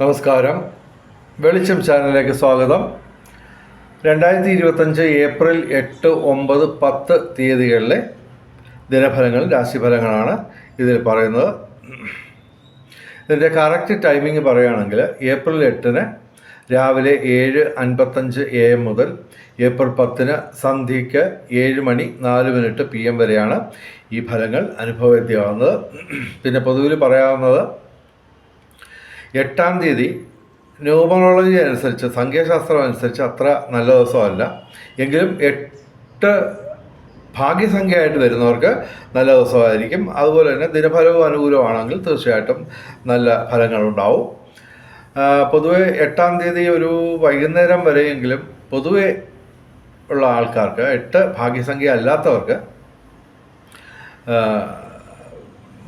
നമസ്കാരം. വെളിച്ചം ചാനലിലേക്ക് സ്വാഗതം. രണ്ടായിരത്തി ഇരുപത്തഞ്ച് ഏപ്രിൽ എട്ട് ഒമ്പത് പത്ത് തീയതികളിലെ ദിനഫലങ്ങൾ രാശിഫലങ്ങളാണ് ഇതിൽ പറയുന്നത്. ഇതിന്റെ കറക്റ്റ് ടൈമിംഗ് പറയുകയാണെങ്കിൽ ഏപ്രിൽ എട്ടിന് രാവിലെ ഏഴ് അൻപത്തഞ്ച് എ എം മുതൽ ഏപ്രിൽ പത്തിന് സന്ധ്യയ്ക്ക് ഏഴ് മണി നാല് മിനിറ്റ് പി എം വരെയാണ് ഈ ഫലങ്ങൾ അനുഭവവേദ്യമാകുന്നത്. പിന്നെ പൊതുവിൽ പറയാവുന്നത് എട്ടാം തീയതി ന്യൂമറോളജി അനുസരിച്ച് സംഖ്യാശാസ്ത്രം അനുസരിച്ച് അത്ര നല്ല ദിവസമല്ല. എങ്കിലും എട്ട് ഭാഗ്യസംഖ്യയായിട്ട് വരുന്നവർക്ക് നല്ല ദിവസമായിരിക്കും. അതുപോലെ തന്നെ ദിനഫലവും അനുകൂലമാണെങ്കിൽ തീർച്ചയായിട്ടും നല്ല ഫലങ്ങളുണ്ടാവും. പൊതുവെ എട്ടാം തീയതി ഒരു വൈകുന്നേരം വരെയെങ്കിലും പൊതുവെ ഉള്ള ആൾക്കാർക്ക് എട്ട് ഭാഗ്യസംഖ്യ അല്ലാത്തവർക്ക്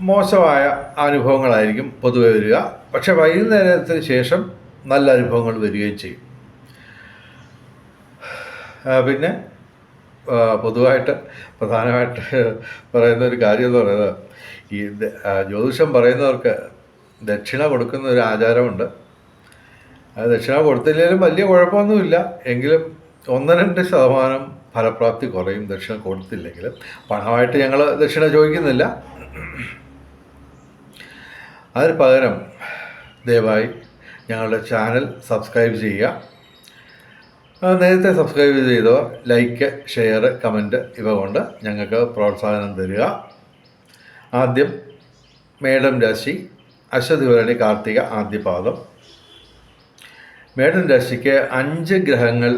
മോശമായ അനുഭവങ്ങളായിരിക്കും പൊതുവെ വരിക. പക്ഷെ വൈകുന്നേരത്തിന് ശേഷം നല്ല അനുഭവങ്ങൾ വരികയും ചെയ്യും. പിന്നെ പൊതുവായിട്ട് പ്രധാനമായിട്ട് പറയുന്ന ഒരു കാര്യം എന്ന് പറയുന്നത് ഈ ജ്യോതിഷം പറയുന്നവർക്ക് ദക്ഷിണ കൊടുക്കുന്ന ഒരു ആചാരമുണ്ട്. ദക്ഷിണ കൊടുത്തില്ലെങ്കിലും വലിയ കുഴപ്പമൊന്നുമില്ല. എങ്കിലും ഒന്ന് രണ്ട് ശതമാനം ഫലപ്രാപ്തി കുറയും ദക്ഷിണ കൊടുത്തില്ലെങ്കിലും. പണമായിട്ട് ഞങ്ങൾ ദക്ഷിണ ചോദിക്കുന്നില്ല. അതിന് പകരം ദയവായി ഞങ്ങളുടെ ചാനൽ സബ്സ്ക്രൈബ് ചെയ്യുക. നേരത്തെ സബ്സ്ക്രൈബ് ചെയ്തവർ ലൈക്ക് ഷെയർ കമന്റ് ഇവ കൊണ്ട് ഞങ്ങൾക്ക് പ്രോത്സാഹനം തരിക. ആദ്യം മേടം രാശി അശ്വതിവരണി കാർത്തിക ആദ്യപാദം മേടം രാശിക്ക് അഞ്ച് ഗ്രഹങ്ങൾ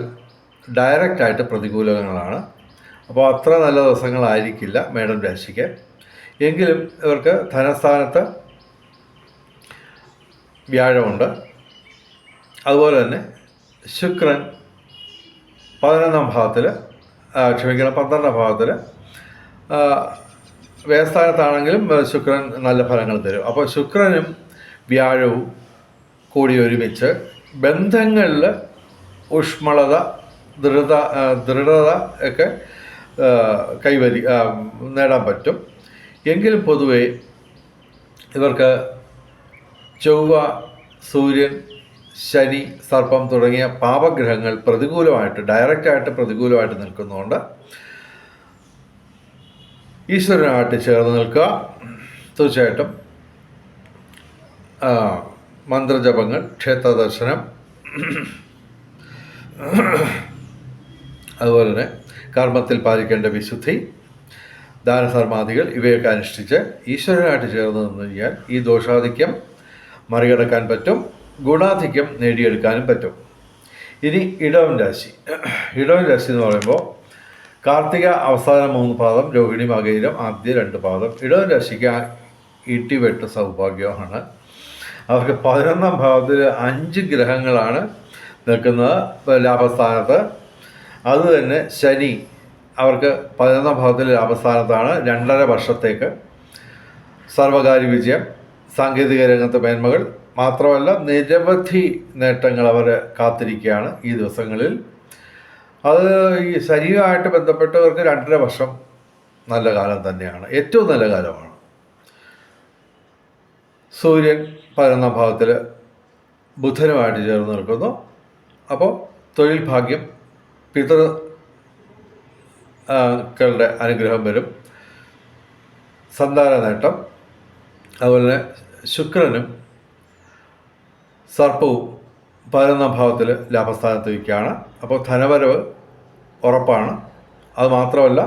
ഡയറക്റ്റായിട്ട് പ്രതികൂലങ്ങളാണ്. അപ്പോൾ അത്ര നല്ല ദിവസങ്ങളായിരിക്കില്ല മേടം രാശിക്ക്. എങ്കിലും ഇവർക്ക് ധനസ്ഥാനത്ത് വ്യാഴമുണ്ട്. അതുപോലെ തന്നെ ശുക്രൻ പതിനൊന്നാം ഭാവത്തിൽ ക്ഷമിക്കണം പന്ത്രണ്ടാം ഭാവത്തിൽ വ്യയസ്ഥാനത്താണെങ്കിലും ശുക്രൻ നല്ല ഫലങ്ങൾ തരും. അപ്പോൾ ശുക്രനും വ്യാഴവും കൂടി ഒരുമിച്ച് ബന്ധങ്ങളിൽ ഊഷ്മളത ദൃഢത ദൃഢത ഒക്കെ കൈവരി നേടാൻ പറ്റും. എങ്കിലും പൊതുവേ ഇവർക്ക് ചൊവ്വ സൂര്യൻ ശനി സർപ്പം തുടങ്ങിയ പാപഗ്രഹങ്ങൾ പ്രതികൂലമായിട്ട് ഡയറക്റ്റായിട്ട് പ്രതികൂലമായിട്ട് നിൽക്കുന്നതുകൊണ്ട് ഈശ്വരനായിട്ട് ചേർന്ന് നിൽക്കുക. തീർച്ചയായിട്ടും മന്ത്രജപങ്ങൾ ക്ഷേത്ര ദർശനം അതുപോലെ തന്നെ കർമ്മത്തിൽ പാലിക്കേണ്ട വിശുദ്ധി ദാനധർമാദികൾ ഇവയൊക്കെ അനുഷ്ഠിച്ച് ഈശ്വരനായിട്ട് ചേർന്ന് നിന്ന് കഴിഞ്ഞാൽ ഈ ദോഷാധിക്യം മറികടക്കാൻ പറ്റും ഗുണാധിക്യം നേടിയെടുക്കാനും പറ്റും. ഇനി ഇടവൻ രാശി. ഇടവൻ രാശി എന്ന് പറയുമ്പോൾ കാർത്തിക അവസാന മൂന്ന് പാദം രോഹിണി മകയിലും ആദ്യ രണ്ട് പാദം. ഇടവൻ രാശിക്ക് ഇട്ടിവെട്ട് സൗഭാഗ്യമാണ്. അവർക്ക് പതിനൊന്നാം ഭാവത്തിൽ അഞ്ച് ഗ്രഹങ്ങളാണ് നിൽക്കുന്നത് ലാഭസ്ഥാനത്ത്. അതുതന്നെ ശനി അവർക്ക് പതിനൊന്നാം ഭാവത്തിൽ ലാഭസ്ഥാനത്താണ് രണ്ടര വർഷത്തേക്ക് സർവകാര്യ വിജയം. സാങ്കേതിക രംഗത്തെ മേന്മകൾ മാത്രമല്ല നിരവധി നേട്ടങ്ങൾ അവർ കാത്തിരിക്കുകയാണ് ഈ ദിവസങ്ങളിൽ. അത് ഈ ശരീരമായിട്ട് ബന്ധപ്പെട്ടവർക്ക് രണ്ടര വർഷം നല്ല കാലം തന്നെയാണ്. ഏറ്റവും നല്ല കാലമാണ്. സൂര്യൻ പതിനൊന്നാം ഭാവത്തിൽ ബുധനുമായിട്ട് ചേർന്ന് നിൽക്കുന്നു. അപ്പോൾ തൊഴിൽ ഭാഗ്യം പിതൃ ക്കളുടെ അനുഗ്രഹം വരും. സന്താന നേട്ടം അതുപോലെ ശുക്രനും സർപ്പവും പതിനൊന്നാം ഭാവത്തിൽ ലാഭസ്ഥാനത്ത് വയ്ക്കുകയാണ് അപ്പോൾ ധനവരവ് ഉറപ്പാണ്. അത് മാത്രമല്ല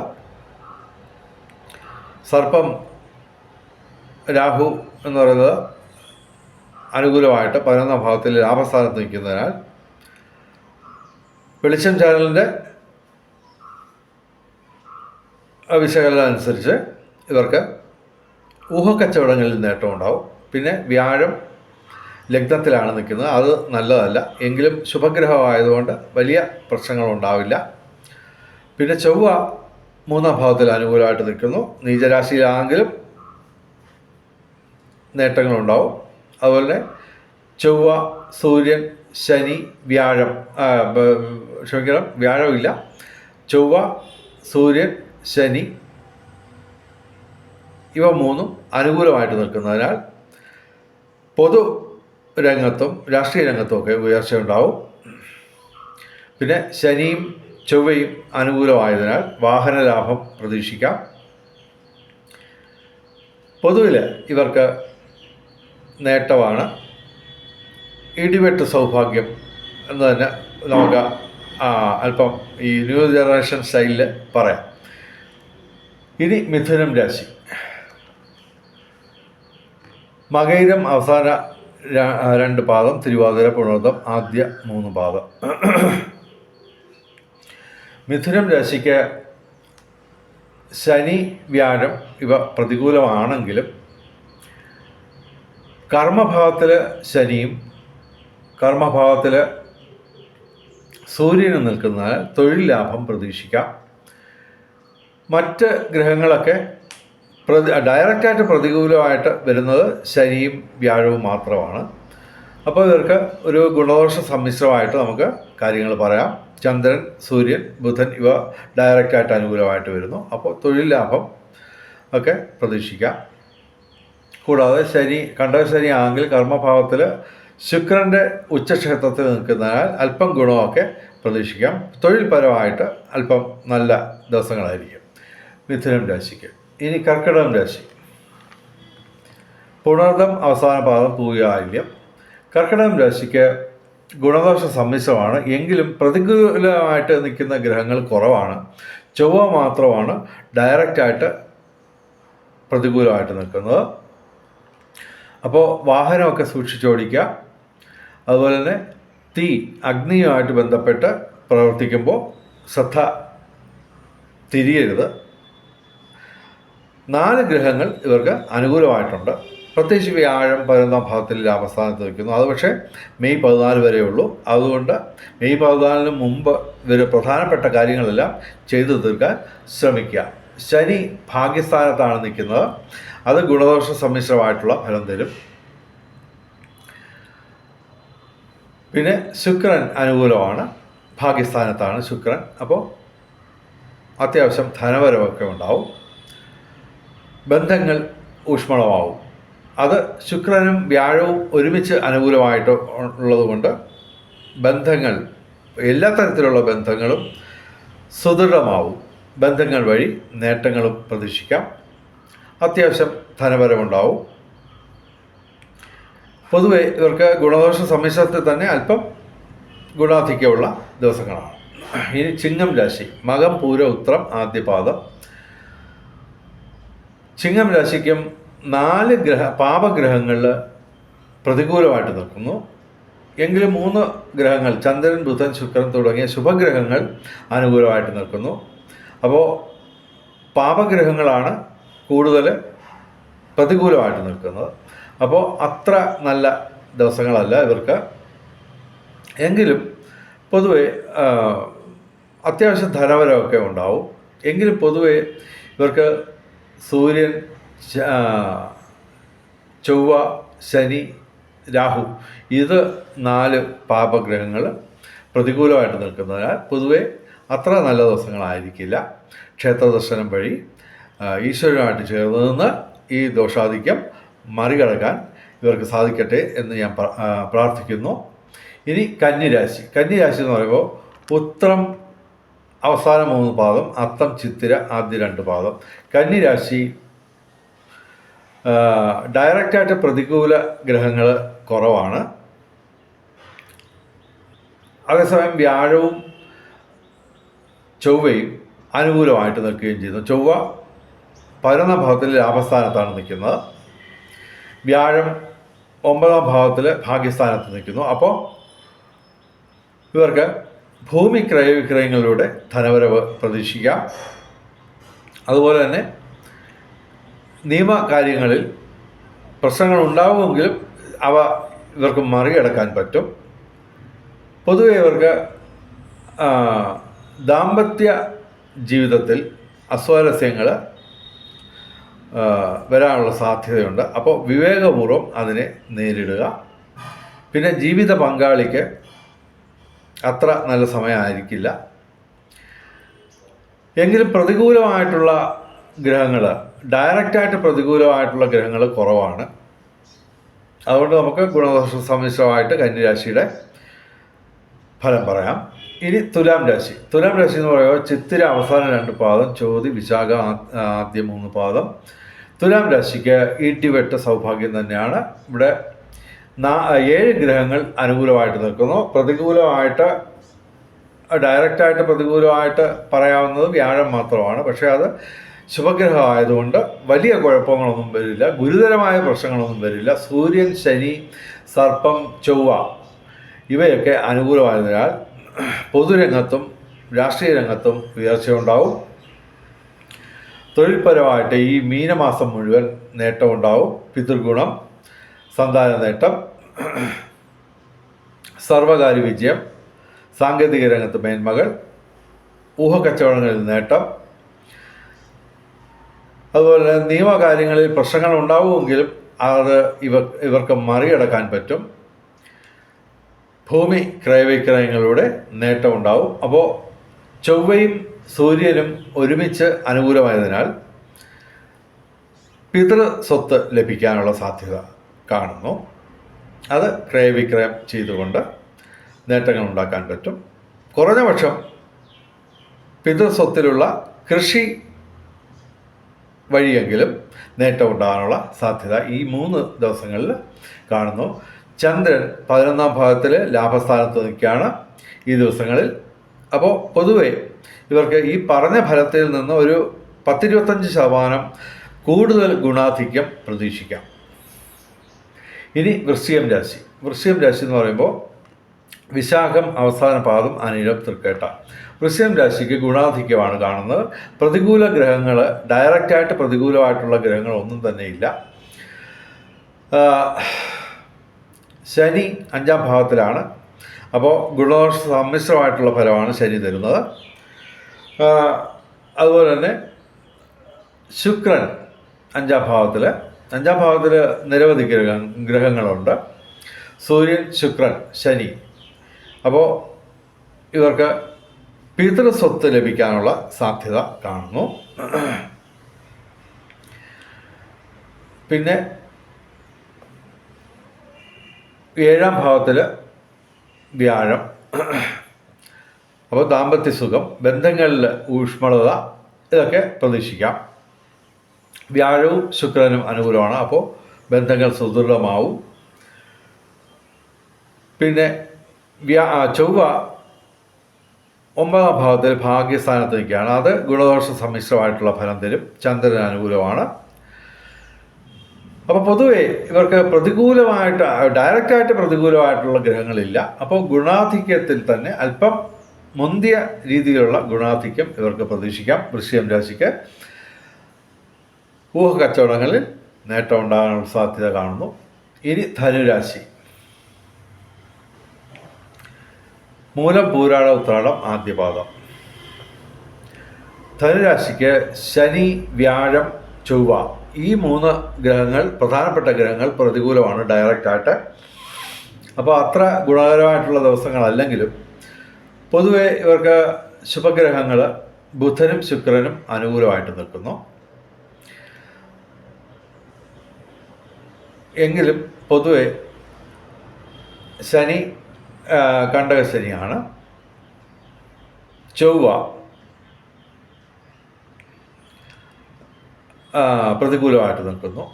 സർപ്പം രാഹു എന്ന് പറയുന്നത് അനുകൂലമായിട്ട് പതിനൊന്നാം ഭാവത്തിൽ ലാഭസ്ഥാനത്ത് നിൽക്കുന്നതിനാൽ വെളിച്ചം ചാനലിന്റെ വിശകലനം അനുസരിച്ച് ഇവർക്ക് ഊഹക്കച്ചവടങ്ങളിൽ നേട്ടമുണ്ടാവും. പിന്നെ വ്യാഴം ലഗ്നത്തിലാണ് നിൽക്കുന്നത്. അത് നല്ലതല്ല. എങ്കിലും ശുഭഗ്രഹമായതുകൊണ്ട് വലിയ പ്രശ്നങ്ങളുണ്ടാവില്ല. പിന്നെ ചൊവ്വ മൂന്നാം ഭാവത്തിൽ അനുകൂലമായിട്ട് നിൽക്കുന്നു. നീചരാശിയിലാണെങ്കിലും നേട്ടങ്ങളുണ്ടാവും. അതുപോലെ ചൊവ്വ സൂര്യൻ ശനി വ്യാഴം ക്ഷമിക്കണം വ്യാഴമില്ല ചൊവ്വ സൂര്യൻ ശനി ഇവ മൂന്നും അനുകൂലമായിട്ട് നിൽക്കുന്നതിനാൽ പൊതു രംഗത്തും രാഷ്ട്രീയ രംഗത്തും ഒക്കെ ഉയർച്ചയുണ്ടാവും പിന്നെ ശനിയും ചൊവ്വയും അനുകൂലമായതിനാൽ വാഹന ലാഭം പ്രതീക്ഷിക്കാം. പൊതുവിൽ ഇവർക്ക് നേട്ടമാണ്. ഇടിവെട്ട് സൗഭാഗ്യം എന്ന് തന്നെ നമുക്ക് അല്പം ഈ ന്യൂ ജനറേഷൻ സ്റ്റൈലിൽ പറയാം. ഇനി മിഥുനം രാശി. മകയിരം അവസാന രണ്ട് പാദം തിരുവാതിര പുണർദം ആദ്യ മൂന്ന് പാദം. മിഥുനം രാശിക്ക് ശനി വ്യാഴം ഇവ പ്രതികൂലമാണെങ്കിലും കർമ്മഭാവത്തിൽ ശനിയും കർമ്മഭാവത്തിൽ സൂര്യനും നിൽക്കുന്നതിനാൽ തൊഴിൽ ലാഭം പ്രതീക്ഷിക്കാം. മറ്റ് ഗ്രഹങ്ങളൊക്കെ പ്രതി ഡയറക്റ്റായിട്ട് പ്രതികൂലമായിട്ട് വരുന്നത് ശനിയും വ്യാഴവും മാത്രമാണ്. അപ്പോൾ ഇവർക്ക് ഒരു ഗുണദോഷ സമ്മിശ്രമായിട്ട് നമുക്ക് കാര്യങ്ങൾ പറയാം. ചന്ദ്രൻ സൂര്യൻ ബുധൻ ഇവ ഡയറക്റ്റായിട്ട് അനുകൂലമായിട്ട് വരുന്നു. അപ്പോൾ തൊഴിൽ ലാഭം ഒക്കെ പ്രതീക്ഷിക്കാം. കൂടാതെ ശനി കണ്ടക ശനി ആണെങ്കിൽ കർമ്മഭാവത്തിൽ ശുക്രന്റെ ഉച്ചക്ഷേത്രത്തിൽ നിൽക്കുന്നതിനാൽ അല്പം ഗുണമൊക്കെ പ്രതീക്ഷിക്കാം. തൊഴിൽപരമായിട്ട് അല്പം നല്ല ദിവസങ്ങളായിരിക്കും മിഥുനം രാശിക്ക്. ഇനി കർക്കിടകം രാശി. പുണർദം അവസാന പാദം പൂയാല്യം കർക്കിടകം രാശിക്ക് ഗുണദോഷ സമ്മിശ്രമാണ്. എങ്കിലും പ്രതികൂലമായിട്ട് നിൽക്കുന്ന ഗ്രഹങ്ങൾ കുറവാണ്. ചൊവ്വ മാത്രമാണ് ഡയറക്റ്റായിട്ട് പ്രതികൂലമായിട്ട് നിൽക്കുന്നത്. അപ്പോൾ വാഹനമൊക്കെ സൂക്ഷിച്ചോടിക്കുക അതുപോലെ തന്നെ തീ അഗ്നിയുമായിട്ട് ബന്ധപ്പെട്ട് പ്രവർത്തിക്കുമ്പോൾ ശ്രദ്ധ തിരിയരുത്. നാല് ഗ്രഹങ്ങൾ ഇവർക്ക് അനുകൂലമായിട്ടുണ്ട്. പ്രത്യേകിച്ച് വ്യാഴം പതിനൊന്നാം ഭാഗത്തിൽ ലാഭസ്ഥാനത്ത് നിൽക്കുന്നു അത് പക്ഷേ മെയ് പതിനാല് വരെ ഉള്ളൂ. അതുകൊണ്ട് മെയ് പതിനാലിന് മുമ്പ് ഇവർ പ്രധാനപ്പെട്ട കാര്യങ്ങളെല്ലാം ചെയ്തു തീർക്കാൻ ശ്രമിക്കുക. ശനി ഭാഗ്യസ്ഥാനത്താണ് നിൽക്കുന്നത്. അത് ഗുണദോഷ സമ്മിശ്രമായിട്ടുള്ള ഫലം തരും. പിന്നെ ശുക്രൻ അനുകൂലമാണ്. ഭാഗ്യസ്ഥാനത്താണ് ശുക്രൻ. അപ്പോൾ അത്യാവശ്യം ധനവരവൊക്കെ ഉണ്ടാവും. ബന്ധങ്ങൾ ഊഷ്മളമാവും. അത് ശുക്രനും വ്യാഴവും ഒരുമിച്ച് അനുകൂലമായിട്ട് ഉള്ളതുകൊണ്ട് ബന്ധങ്ങൾ എല്ലാ തരത്തിലുള്ള ബന്ധങ്ങളും സുദൃഢമാവും. ബന്ധങ്ങൾ വഴി നേട്ടങ്ങളും പ്രതീക്ഷിക്കാം. അത്യാവശ്യം ധനപരമുണ്ടാവും. പൊതുവെ ഇവർക്ക് ഗുണദോഷ സമ്മിശ്രത്തിൽ തന്നെ അല്പം ഗുണാധിക്യമുള്ള ദിവസങ്ങളാണ്. ഇനി ചിങ്ങം രാശി മകം പൂര ഉത്രം ആദ്യപാദം ചിങ്ങം രാശിക്കും നാല് ഗ്രഹ പാപഗ്രഹങ്ങളിൽ പ്രതികൂലമായിട്ട് നിൽക്കുന്നു. എങ്കിലും മൂന്ന് ഗ്രഹങ്ങൾ ചന്ദ്രൻ ബുധൻ ശുക്രൻ തുടങ്ങിയ ശുഭഗ്രഹങ്ങൾ അനുകൂലമായിട്ട് നിൽക്കുന്നു. അപ്പോൾ പാപഗ്രഹങ്ങളാണ് കൂടുതൽ പ്രതികൂലമായിട്ട് നിൽക്കുന്നത്. അപ്പോൾ അത്ര നല്ല ദിവസങ്ങളല്ല ഇവർക്ക്. എങ്കിലും പൊതുവെ അത്യാവശ്യം ധനവരമൊക്കെ ഉണ്ടാവും. എങ്കിലും പൊതുവെ ഇവർക്ക് സൂര്യൻ ചൊവ്വ ശനി രാഹു. ഇത് നാല് പാപഗ്രഹങ്ങൾ പ്രതികൂലമായിട്ട് നിൽക്കുന്നതിനാൽ പൊതുവെ അത്ര നല്ല ദിവസങ്ങളായിരിക്കില്ല. ക്ഷേത്രദർശനം വഴി ആ, ഈശ്വരനുമായിട്ട് ചേർന്ന് നിന്ന് ഈ ദോഷാധിക്യം മറികടക്കാൻ ഇവർക്ക് സാധിക്കട്ടെ എന്ന് ഞാൻ പ്രാർത്ഥിക്കുന്നു. ഇനി കന്നിരാശി. കന്നിരാശി എന്ന് പറയുമ്പോൾ ഉത്രം അവസാന മൂന്ന് പാദം അത്തം ചിത്തിര ആദ്യ രണ്ട് പാദം. കന്നിരാശി ഡയറക്റ്റായിട്ട് പ്രതികൂല ഗ്രഹങ്ങൾ കുറവാണ്. അതേസമയം വ്യാഴവും ചൊവ്വയും അനുകൂലമായിട്ട് നിൽക്കുകയും ചെയ്യുന്നു. ചൊവ്വ പതിനൊന്നാം ഭാവത്തിൽ ലാഭസ്ഥാനത്താണ് നിൽക്കുന്നത്. വ്യാഴം ഒമ്പതാം ഭാവത്തിൽ ഭാഗ്യസ്ഥാനത്ത് നിൽക്കുന്നു. അപ്പോൾ ഇവർക്ക് ഭൂമി ക്രയവിക്രയങ്ങളിലൂടെ ധനവരവ് പ്രതീക്ഷിക്കാം. അതുപോലെ തന്നെ നിയമകാര്യങ്ങളിൽ പ്രശ്നങ്ങൾ ഉണ്ടാവുമെങ്കിലും അവ ഇവർക്ക് മറികടക്കാൻ പറ്റും. പൊതുവെ ഇവർക്ക് ദാമ്പത്യ ജീവിതത്തിൽ അസ്വാരസ്യങ്ങൾ വരാനുള്ള സാധ്യതയുണ്ട്. അപ്പോൾ വിവേകപൂർവം അതിനെ നേരിടുക. പിന്നെ ജീവിത പങ്കാളിക്ക് അത്ര നല്ല സമയമായിരിക്കില്ല. എങ്കിലും പ്രതികൂലമായിട്ടുള്ള ഗ്രഹങ്ങൾ ഡയറക്റ്റായിട്ട് പ്രതികൂലമായിട്ടുള്ള ഗ്രഹങ്ങൾ കുറവാണ്. അതുകൊണ്ട് നമുക്ക് ഗുണദോഷ സമ്മിശ്രമായിട്ട് കന്യരാശിയുടെ ഫലം പറയാം. ഇനി തുലാം രാശി. തുലാം രാശി എന്ന് പറയുമ്പോൾ ചിത്തിര അവസാന രണ്ട് പാദം ചോതി വിശാഖ ആദ്യ മൂന്ന് പാദം. തുലാം രാശിക്ക് ഈട്ടിവെട്ട സൗഭാഗ്യം തന്നെയാണ്. ഇവിടെ ഏഴ് ഗ്രഹങ്ങൾ അനുകൂലമായിട്ട് നിൽക്കുന്നു. പ്രതികൂലമായിട്ട് ഡയറക്റ്റായിട്ട് പ്രതികൂലമായിട്ട് പറയാവുന്നത് വ്യാഴം മാത്രമാണ്. പക്ഷേ അത് ശുഭഗ്രഹമായതുകൊണ്ട് വലിയ കുഴപ്പങ്ങളൊന്നും വരില്ല. ഗുരുതരമായ പ്രശ്നങ്ങളൊന്നും വരില്ല. സൂര്യൻ ശനി സർപ്പം ചൊവ്വ ഇവയൊക്കെ അനുകൂലമായതിനാൽ പൊതുരംഗത്തും രാഷ്ട്രീയ രംഗത്തും ഉയർച്ചയുണ്ടാവും. തൊഴിൽപരമായിട്ട് ഈ മീനമാസം മുഴുവൻ നേട്ടമുണ്ടാവും. പിതൃഗുണം സന്താന നേട്ടം. സർവകാര്യ വിജയം. സാങ്കേതിക രംഗത്ത് മേന്മകൾ. ഊഹക്കച്ചവടങ്ങളിൽ നേട്ടം. അതുപോലെ നിയമകാര്യങ്ങളിൽ പ്രശ്നങ്ങൾ ഉണ്ടാവുമെങ്കിലും അത് ഇവ ഇവർക്ക് മറികടക്കാൻ പറ്റും. ഭൂമി ക്രയവിക്രയങ്ങളിലൂടെ നേട്ടമുണ്ടാവും അപ്പോൾ ചൊവ്വയും സൂര്യനും ഒരുമിച്ച് അനുകൂലമായതിനാൽ പിതൃ സ്വത്ത് ലഭിക്കാനുള്ള സാധ്യത. കാണുന്നു. അത് ക്രയവിക്രയം ചെയ്തുകൊണ്ട് നേട്ടങ്ങൾ ഉണ്ടാക്കാൻ പറ്റും. കുറഞ്ഞ പക്ഷം പിതൃസ്വത്തിലുള്ള കൃഷി വഴിയെങ്കിലും നേട്ടം ഉണ്ടാകാനുള്ള സാധ്യത ഈ മൂന്ന് ദിവസങ്ങളിൽ കാണുന്നു. ചന്ദ്രൻ പതിനൊന്നാം ഭാഗത്തിൽ ലാഭസ്ഥാനത്ത് നിൽക്കുകയാണ് ഈ ദിവസങ്ങളിൽ. അപ്പോൾ പൊതുവെ ഇവർക്ക് ഈ പറഞ്ഞ ഫലത്തിൽ നിന്ന് ഒരു പത്തിരുപത്തഞ്ച് ശതമാനം കൂടുതൽ ഗുണാധിക്യം പ്രതീക്ഷിക്കാം. ഇനി വൃശ്ചികം രാശി. വൃശ്ചികം രാശി എന്ന് പറയുമ്പോൾ വിശാഖം അവസാന പാദം അനിഴം തൃക്കേട്ട. വൃശ്ചികം രാശിക്ക് ഗുണാധിക്യമാണ് കാണുന്നത്. പ്രതികൂല ഗ്രഹങ്ങൾ ഡയറക്റ്റായിട്ട് പ്രതികൂലമായിട്ടുള്ള ഗ്രഹങ്ങൾ ഒന്നും തന്നെ ഇല്ല. ആ, ശനി അഞ്ചാം ഭാവത്തിലാണ്. അപ്പോൾ ഗുണദോഷ സമ്മിശ്രമായിട്ടുള്ള ഫലമാണ് ശനി തരുന്നത്. അതുപോലെ തന്നെ ശുക്രൻ അഞ്ചാം ഭാവത്തിൽ അഞ്ചാം ഭാവത്തിൽ നിരവധി ഗ്രഹ ഗ്രഹങ്ങളുണ്ട്. സൂര്യൻ ശുക്രൻ ശനി. അപ്പോൾ ഇവർക്ക് പിതൃസ്വത്ത് ലഭിക്കാനുള്ള സാധ്യത കാണുന്നു. പിന്നെ ഏഴാം ഭാവത്തിൽ വ്യാഴം. അപ്പോൾ ദാമ്പത്യ സുഖം ബന്ധങ്ങളിൽ ഊഷ്മളത ഇതൊക്കെ പ്രതീക്ഷിക്കാം. വ്യാഴവും ശുക്രനും അനുകൂലമാണ്. അപ്പോൾ ബന്ധങ്ങൾ സുദൃഢമാവും. പിന്നെ വ്യാ ചൊവ്വ ഒമ്പതാം ഭാവത്തിൽ ഭാഗ്യസ്ഥാനത്ത് നിൽക്കുകയാണ് അത് ഗുണദോഷ സമ്മിശ്രമായിട്ടുള്ള ഫലം തരും. ചന്ദ്രന് അനുകൂലമാണ്. അപ്പോൾ പൊതുവേ ഇവർക്ക് പ്രതികൂലമായിട്ട് ഡയറക്റ്റായിട്ട് പ്രതികൂലമായിട്ടുള്ള ഗ്രഹങ്ങളില്ല. അപ്പോൾ ഗുണാധിക്യത്തിൽ തന്നെ അല്പം മുന്തിയ രീതിയിലുള്ള ഗുണാധിക്യം ഇവർക്ക് പ്രതീക്ഷിക്കാം. വൃശ്ചികം രാശിക്ക് ഊഹ കച്ചവടങ്ങളിൽ നേട്ടം ഉണ്ടാകാനുള്ള സാധ്യത കാണുന്നു. ഇനി ധനുരാശി. മൂലം പൂരാട ഉത്രാടം ആദ്യപാദം. ധനുരാശിക്ക് ശനി വ്യാഴം ചൊവ്വ ഈ മൂന്ന് ഗ്രഹങ്ങൾ പ്രധാനപ്പെട്ട ഗ്രഹങ്ങൾ പ്രതികൂലമാണ് ഡയറക്റ്റായിട്ട് അപ്പോൾ അത്ര ഗുണകരമായിട്ടുള്ള ദിവസങ്ങളല്ലെങ്കിലും പൊതുവെ ഇവർക്ക് ശുഭഗ്രഹങ്ങൾ ബുധനും ശുക്രനും അനുകൂലമായിട്ട് നിൽക്കുന്നു. എങ്കിലും പൊതുവെ ശനി കണ്ടകശനിയാണ്. കണ്ടക ശനിയാണ് ചൊവ്വ പ്രതികൂലമായിട്ട് നിൽക്കുന്നു.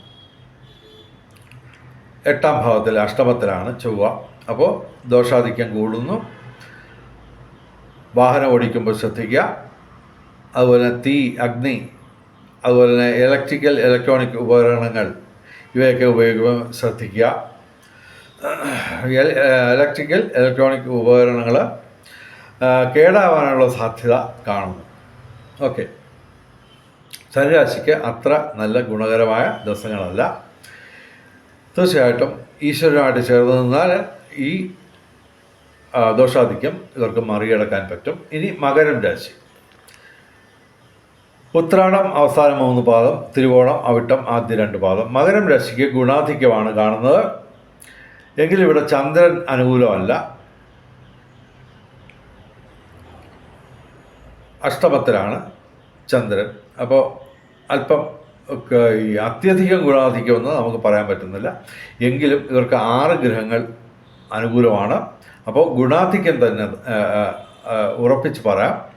എട്ടാം ഭാവത്തിൽ അഷ്ടമത്തിലാണ് ചൊവ്വ. അപ്പോൾ ദോഷാധിക്യം കൂടുന്നു. വാഹനം ഓടിക്കുമ്പോൾ ശ്രദ്ധിക്കുക. അതുപോലെ തീ അഗ്നി അതുപോലെ തന്നെ ഇലക്ട്രിക്കൽ ഇലക്ട്രോണിക് ഉപകരണങ്ങൾ ഇവയൊക്കെ ഉപയോഗിക്കുമ്പോൾ ശ്രദ്ധിക്കുക. ഇലക്ട്രിക്കൽ ഇലക്ട്രോണിക് ഉപകരണങ്ങൾ കേടാവാനുള്ള സാധ്യത കാണുന്നു. ഓക്കെ. ശനിരാശിക്ക് അത്ര നല്ല ഗുണകരമായ ദിവസങ്ങളല്ല. തീർച്ചയായിട്ടും ഈശ്വരനുമായിട്ട് ചേർന്ന് നിന്നാൽ ഈ ദോഷാധിക്യം ഇവർക്ക് മറികടക്കാൻ പറ്റും. ഇനി മകരം രാശി. ഉത്രാടം അവസാന മൂന്ന് പാദം തിരുവോണം അവിട്ടം ആദ്യ രണ്ട് പാദം. മകരം രാശിക്ക് ഗുണാധിക്യമാണ് കാണുന്നത്. എങ്കിലും ഇവിടെ ചന്ദ്രൻ അനുകൂലമല്ല. അഷ്ടമത്തിലാണ് ചന്ദ്രൻ. അപ്പോൾ അല്പം ഈ അത്യധികം ഗുണാധിക്യമെന്ന് നമുക്ക് പറയാൻ പറ്റുന്നില്ല. എങ്കിലും ഇവർക്ക് ആറ് ഗ്രഹങ്ങൾ അനുകൂലമാണ്. അപ്പോൾ ഗുണാധിക്യം തന്നെ ഉറപ്പിച്ച് പറയാം.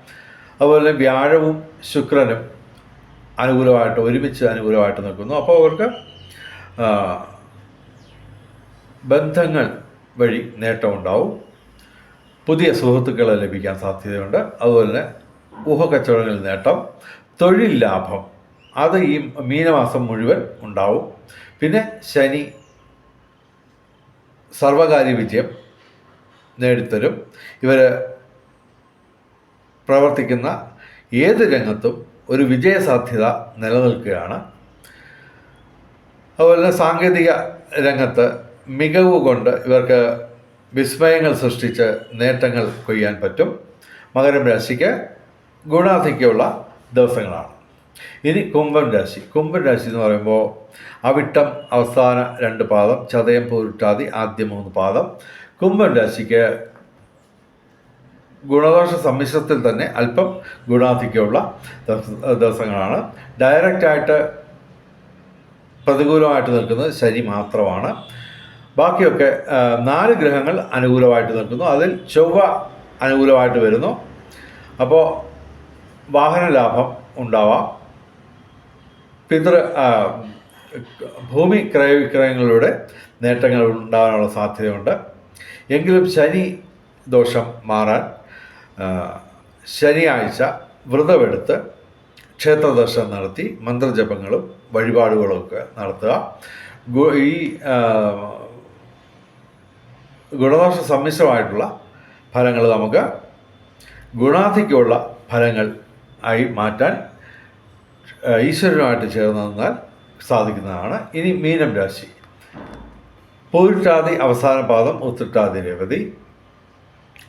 അതുപോലെ വ്യാഴവും ശുക്രനും അനുകൂലമായിട്ട് ഒരുമിച്ച് അനുകൂലമായിട്ട് നിൽക്കുന്നു. അപ്പോൾ അവർക്ക് ബന്ധങ്ങൾ വഴി നേട്ടമുണ്ടാവും. പുതിയ സുഹൃത്തുക്കളെ ലഭിക്കാൻ സാധ്യതയുണ്ട്. അതുപോലെ തന്നെ ഊഹക്കച്ചവടങ്ങളിൽ നേട്ടം തൊഴിൽ ലാഭം അത് ഈ മീനമാസം മുഴുവൻ ഉണ്ടാവും. പിന്നെ ശനി സർവകാര്യ വിജയം നേടിത്തരും. ഇവർ പ്രവർത്തിക്കുന്ന ഏത് രംഗത്തും ഒരു വിജയസാധ്യത നിലനിൽക്കുകയാണ്. അതുപോലെ തന്നെ സാങ്കേതിക രംഗത്ത് മികവ് കൊണ്ട് ഇവർക്ക് വിസ്മയങ്ങൾ സൃഷ്ടിച്ച് നേട്ടങ്ങൾ കൊയ്യാൻ പറ്റും. മകരം രാശിക്ക് ഗുണാധിക്യമുള്ള ദിവസങ്ങളാണ്. ഇനി കുംഭം രാശി. കുംഭം രാശി എന്ന് പറയുമ്പോൾ അവിട്ടം അവസാന രണ്ട് പാദം ചതയം പൂരുട്ടാതി ആദ്യ മൂന്ന് പാദം. കുംഭം രാശിക്ക് ഗുണദോഷ സമ്മിശ്രത്തിൽ തന്നെ അല്പം ഗുണാധിക്യമുള്ള ദിവസ- ദിവസങ്ങളാണ്. ഡയറക്റ്റായിട്ട് പ്രതികൂലമായിട്ട് നിൽക്കുന്നത് ശരി മാത്രമാണ്. ബാക്കിയൊക്കെ നാല് ഗ്രഹങ്ങൾ അനുകൂലമായിട്ട് നിൽക്കുന്നു. അതിൽ ചൊവ്വ അനുകൂലമായിട്ട് വരുന്നു. അപ്പോൾ വാഹന ലാഭം ഉണ്ടാവാം. പിതൃ ഭൂമി ക്രയവിക്രയങ്ങളിലൂടെ നേട്ടങ്ങൾ ഉണ്ടാകാനുള്ള സാധ്യതയുണ്ട്. എങ്കിലും ശനി ദോഷം മാറാൻ ശനിയാഴ്ച വ്രതമെടുത്ത് ക്ഷേത്രദർശനം നടത്തി മന്ത്രജപങ്ങളും വഴിപാടുകളും ഒക്കെ നടത്തുക ഈ ഗുണദോഷ സമ്മിശ്രമായിട്ടുള്ള ഫലങ്ങൾ നമുക്ക് ഗുണാധിക്കുള്ള ഫലങ്ങൾ ആയി മാറ്റാൻ ഈശ്വരനുമായിട്ട് ചേർന്ന് നിന്നാൽ സാധിക്കുന്നതാണ്. ഇനി മീനം രാശി. പൂരിട്ടാതി അവസാന പാദം ഉത്തിട്ടാതി രേവതി.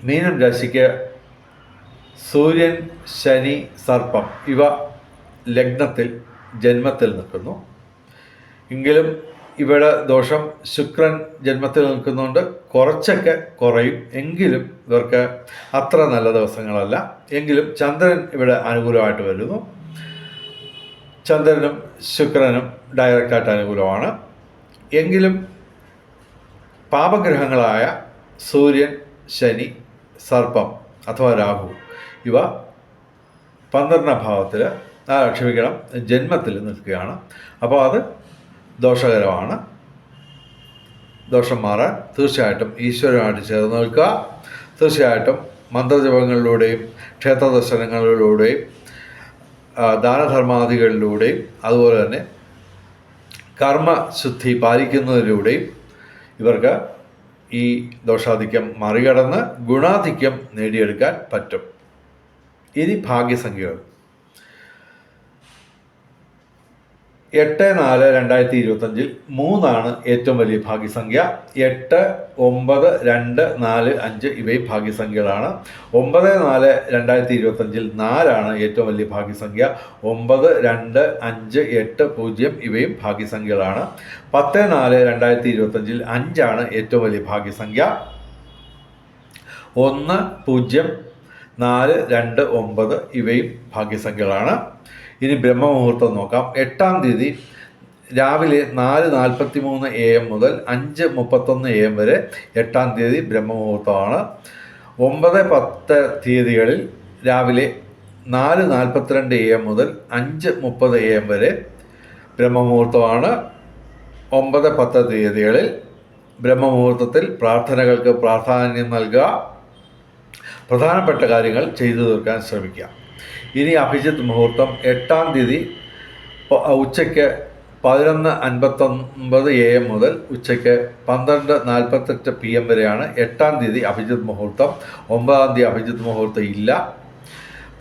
മീനം രാശിക്ക് സൂര്യൻ ശനി സർപ്പം ഇവ ലഗ്നത്തിൽ ജന്മത്തിൽ നിൽക്കുന്നു. എങ്കിലും ഇവിടെ ദോഷം ശുക്രൻ ജന്മത്തിൽ നിൽക്കുന്നതുകൊണ്ട് കുറച്ചൊക്കെ കുറയും. എങ്കിലും ഇവർക്ക് അത്ര നല്ല ദിവസങ്ങളല്ല. എങ്കിലും ചന്ദ്രൻ ഇവിടെ അനുകൂലമായിട്ട് വരുന്നു. ചന്ദ്രനും ശുക്രനും ഡയറക്റ്റായിട്ട് അനുകൂലമാണ്. എങ്കിലും പാപഗ്രഹങ്ങളായ സൂര്യൻ ശനി സർപ്പം അഥവാ രാഹു ഇവ പന്ത്രണ്ടാം ഭാവത്തിൽ ക്ഷമിക്കണം ജന്മത്തിൽ നിൽക്കുകയാണ്. അപ്പോൾ അത് ദോഷകരമാണ്. ദോഷം മാറാൻ തീർച്ചയായിട്ടും ഈശ്വരനായിട്ട് ചേർന്ന് നിൽക്കുക. തീർച്ചയായിട്ടും മന്ത്രജപങ്ങളിലൂടെയും ക്ഷേത്ര ദർശനങ്ങളിലൂടെയും ദാനധർമാദികളിലൂടെയും അതുപോലെ തന്നെ കർമ്മശുദ്ധി പാലിക്കുന്നതിലൂടെയും ഇവർക്ക് ഈ ദോഷാധിക്യം മറികടന്ന് ഗുണാധിക്യം നേടിയെടുക്കാൻ പറ്റും. ഇനി ഭാഗ്യസംഖ്യകൾ. എട്ട് നാല് രണ്ടായിരത്തി ഇരുപത്തഞ്ചിൽ മൂന്നാണ് ഏറ്റവും വലിയ ഭാഗ്യസംഖ്യ. എട്ട് ഒമ്പത് രണ്ട് നാല് അഞ്ച് ഇവയും ഭാഗ്യസംഖ്യകളാണ്. ഒമ്പത് നാല് രണ്ടായിരത്തി ഇരുപത്തഞ്ചിൽ നാലാണ് ഏറ്റവും വലിയ ഭാഗ്യസംഖ്യ. ഒമ്പത് രണ്ട് അഞ്ച് എട്ട് പൂജ്യം ഇവയും ഭാഗ്യസംഖ്യകളാണ്. പത്ത് നാല് രണ്ടായിരത്തി ഇരുപത്തഞ്ചിൽ അഞ്ചാണ് ഏറ്റവും വലിയ ഭാഗ്യസംഖ്യ. ഒന്ന് പൂജ്യം നാല് രണ്ട് ഒമ്പത് ഇവയും ഭാഗ്യസംഖ്യകളാണ്. ഇനി ബ്രഹ്മമുഹൂർത്തം നോക്കാം. എട്ടാം തീയതി രാവിലെ നാല് നാൽപ്പത്തി മൂന്ന് എ എം മുതൽ അഞ്ച് മുപ്പത്തൊന്ന് എ എം വരെ എട്ടാം തീയതി ബ്രഹ്മമുഹൂർത്തമാണ്. ഒമ്പത് പത്ത് തീയതികളിൽ രാവിലെ നാല് നാൽപ്പത്തിരണ്ട് എ എം മുതൽ അഞ്ച് മുപ്പത് എ എം വരെ ബ്രഹ്മമുഹൂർത്തമാണ്. ഒമ്പത് പത്ത് തീയതികളിൽ ബ്രഹ്മമുഹൂർത്തത്തിൽ പ്രാർത്ഥനകൾക്ക് പ്രാധാന്യം നൽകുക. പ്രധാനപ്പെട്ട കാര്യങ്ങൾ ചെയ്തു തീർക്കാൻ ശ്രമിക്കുക. ഇനി അഭിജിത്ത് മുഹൂർത്തം എട്ടാം തീയതി ഉച്ചയ്ക്ക് പതിനൊന്ന് അൻപത്തൊമ്പത് എ എം മുതൽ ഉച്ചയ്ക്ക് പന്ത്രണ്ട് നാൽപ്പത്തെട്ട് പി എം വരെയാണ് എട്ടാം തീയതി അഭിജിത്ത് മുഹൂർത്തം. ഒമ്പതാം തീയതി അഭിജിത്ത് മുഹൂർത്തം ഇല്ല.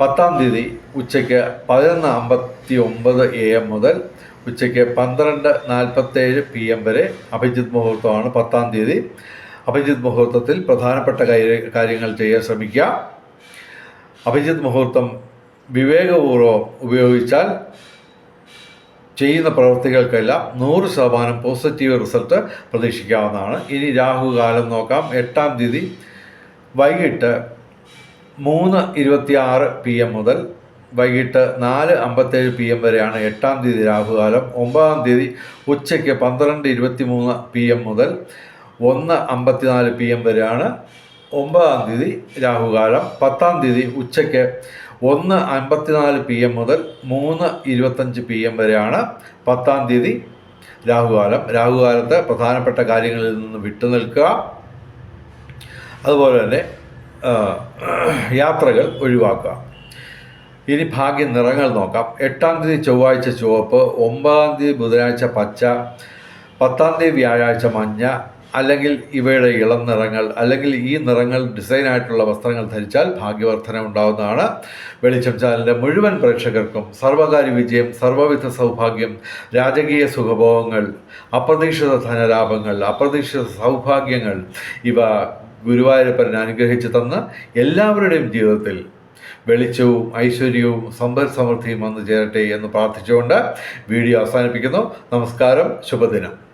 പത്താം തീയതി ഉച്ചയ്ക്ക് പതിനൊന്ന് അമ്പത്തി ഒമ്പത് എ എം മുതൽ ഉച്ചയ്ക്ക് പന്ത്രണ്ട് നാൽപ്പത്തേഴ് പി എം വരെ അഭിജിത്ത് മുഹൂർത്തമാണ് പത്താം തീയതി. അഭിജിത്ത് മുഹൂർത്തത്തിൽ പ്രധാനപ്പെട്ട കാര്യങ്ങൾ ചെയ്യാൻ ശ്രമിക്കുക. അഭിജിത് മുഹൂർത്തം വിവേകപൂർവം ഉപയോഗിച്ചാൽ ചെയ്യുന്ന പ്രവൃത്തികൾക്കെല്ലാം നൂറ് ശതമാനം പോസിറ്റീവ് റിസൾട്ട് പ്രതീക്ഷിക്കാവുന്നതാണ്. ഇനി രാഹുകാലം നോക്കാം. എട്ടാം തീയതി വൈകിട്ട് മൂന്ന് ഇരുപത്തിയാറ് പി എം മുതൽ വൈകിട്ട് നാല് അമ്പത്തേഴ് പി എം വരെയാണ് എട്ടാം തീയതി രാഹുകാലം. ഒമ്പതാം തീയതി ഉച്ചയ്ക്ക് പന്ത്രണ്ട് ഇരുപത്തി മൂന്ന് പി എം മുതൽ ഒന്ന് അമ്പത്തിനാല് പി എം വരെയാണ്. ഒമ്പതാം തീയതി രാഹുകാലം. പത്താം തീയതി ഉച്ചയ്ക്ക് ഒന്ന് അമ്പത്തിനാല് പി എം മുതൽ മൂന്ന് ഇരുപത്തഞ്ച് പി എം വരെയാണ് പത്താം തീയതി രാഹുകാലം. രാഹുകാലത്ത് പ്രധാനപ്പെട്ട കാര്യങ്ങളിൽ നിന്ന് വിട്ടുനിൽക്കുക അതുപോലെ തന്നെ യാത്രകൾ ഒഴിവാക്കുക. ഇനി ഭാഗ്യ നിറങ്ങൾ നോക്കാം. എട്ടാം തീയതി ചൊവ്വാഴ്ച ചുവപ്പ് ഒമ്പതാം തീയതി ബുധനാഴ്ച പച്ച പത്താം തീയതി വ്യാഴാഴ്ച മഞ്ഞ അല്ലെങ്കിൽ ഇവയുടെ ഇളം നിറങ്ങൾ അല്ലെങ്കിൽ ഈ നിറങ്ങൾ ഡിസൈനായിട്ടുള്ള വസ്ത്രങ്ങൾ ധരിച്ചാൽ ഭാഗ്യവർദ്ധനം ഉണ്ടാവുന്നതാണ് വെളിച്ചം ചാനലിന്റെ മുഴുവൻ പ്രേക്ഷകർക്കും സർവകാര്യ വിജയം സർവവിധ സൗഭാഗ്യം രാജകീയ സുഖഭോഗങ്ങൾ അപ്രതീക്ഷിത ധനലാഭങ്ങൾ അപ്രതീക്ഷിത സൗഭാഗ്യങ്ങൾ ഇവ ഗുരുവായൂരപ്പൻ അനുഗ്രഹിച്ചു തന്ന് എല്ലാവരുടെയും ജീവിതത്തിൽ വെളിച്ചവും ഐശ്വര്യവും സമ്പൽ സമൃദ്ധിയും വന്നു ചേരട്ടെ എന്ന് പ്രാർത്ഥിച്ചുകൊണ്ട് വീഡിയോ അവസാനിപ്പിക്കുന്നു. നമസ്കാരം ശുഭദിനം.